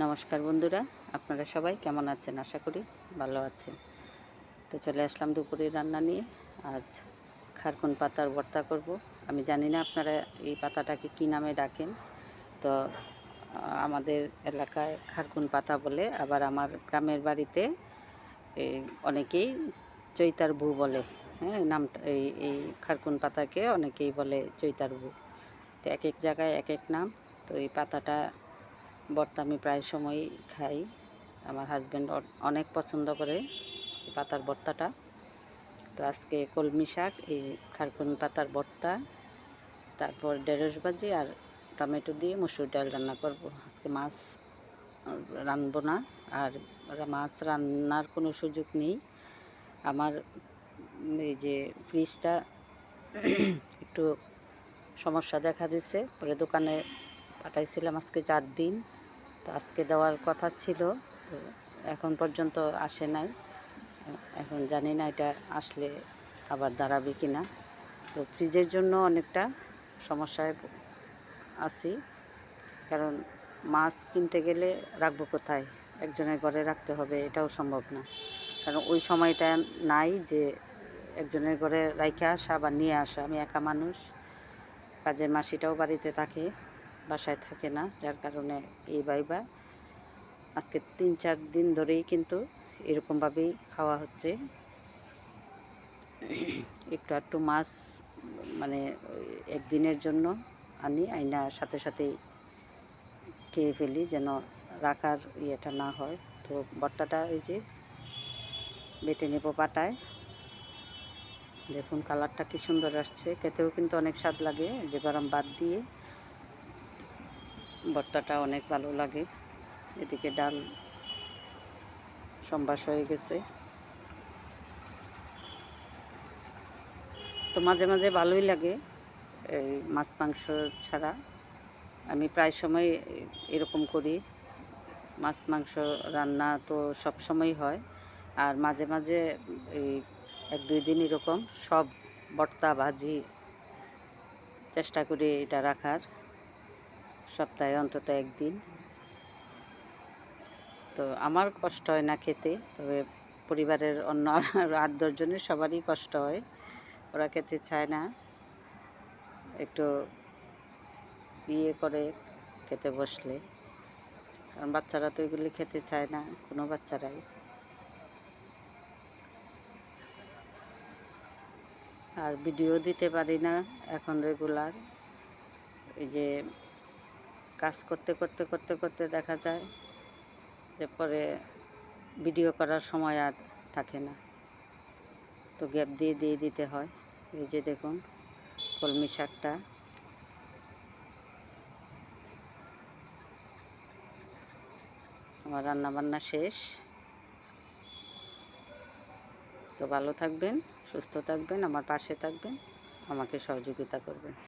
নমস্কার বন্ধুরা, আপনারা সবাই কেমন আছেন? আশা করি ভালো আছেন। তো চলে আসলাম দুপুরে রান্না নিয়ে। আজ খারকুন পাতার ভর্তা করব। আমি জানি না আপনারা এই পাতাটাকে কী নামে ডাকেন। তো আমাদের এলাকায় খারকুন পাতা বলে, আবার আমার গ্রামের বাড়িতে অনেকেই চৈতার ভু বলে হ্যাঁ নামটা, এই এই খারকুন পাতাকে অনেকেই বলে চৈতার ভু তো এক এক জায়গায় এক এক নাম। তো এই পাতাটা ভর্তা আমি প্রায় সময় খাই। আমার হাজব্যান্ড অনেক পছন্দ করে পাতার ভর্তাটা। তো আজকে কলমি শাক, এই খারকুন পাতার ভর্তা, তারপর ঢেঁড়স ভাজি আর টমেটো দিয়ে মসুর ডাল রান্না করব। আজকে মাছ রানবো না আর মাছ রান্নার কোনো সুযোগ নেই। আমার এই যে ফ্রিজটা একটু সমস্যা দেখা দিছে। পরে দোকানে পাঠাইছিলাম আজকে চার দিন। তো আজকে দেওয়ার কথা ছিল, তো এখন পর্যন্ত আসে নাই। এখন জানি না এটা আসলে আবার দাঁড়াবে কি না তো ফ্রিজের জন্য অনেকটা সমস্যায় আছি। কারণ মাছ কিনতে গেলে রাখব কোথায়? একজনের ঘরে রাখতে হবে, এটাও সম্ভব না। কারণ ওই সময়টা নাই যে একজনের ঘরে রাইখে আসা বা নিয়ে আসা। আমি একা মানুষ, কাজের মাসিটাও বাড়িতে থাকে। বাসায় থাকে না, যার কারণে এই বাইবা আজকে তিন, চার দিন ধরেই কিন্তু এরকমভাবেই খাওয়া হচ্ছে। একটু একটু মাছ মানে একদিনের জন্য আনি, আইনা সাথে সাথেই খেয়ে ফেলি যেন রাখার ইয়েটা না হয়। তো ভর্তাটা এই যে বেটে নেব পাটায়। দেখুন কালারটা কি সুন্দর আসছে, খেতেও কিন্তু অনেক স্বাদ লাগে। যে গরম বাদ দিয়ে ভর্তাটা অনেক ভালো লাগে। এদিকে ডাল সম্বাস হয়ে গেছে। তো মাঝে মাঝে ভালোই লাগে এই মাছ মাংস ছাড়া। আমি প্রায় সময় এরকম করি। মাছ মাংস রান্না তো সব সময় হয়। আর মাঝে মাঝে এই এক দুই দিন এরকম সব ভর্তা ভাজি চেষ্টা করি এটা রাখার। সপ্তাহে অন্তত একদিন। তো আমার কষ্ট হয় না খেতে, তবে পরিবারের অন্য আট দশজনের সবারই কষ্ট হয়। ওরা খেতে চায় না। একটু ইয়ে করে খেতে বসলে। কারণ বাচ্চারা তো এগুলি খেতে চায় না, কোনো বাচ্চারাই। আর ভিডিও দিতে পারি না এখন রেগুলার এই যে কাজ করতে করতে করতে করতে দেখা যায় যে পরে ভিডিও করার সময় আর থাকে না। তো গ্যাপ দিয়ে দিয়ে দিতে হয়। এই যে দেখুন, কলমি শাকটা। আমার রান্না বান্না শেষ। তো ভালো থাকবেন, সুস্থ থাকবেন, আমার পাশে থাকবেন, আমাকে সহযোগিতা করবেন।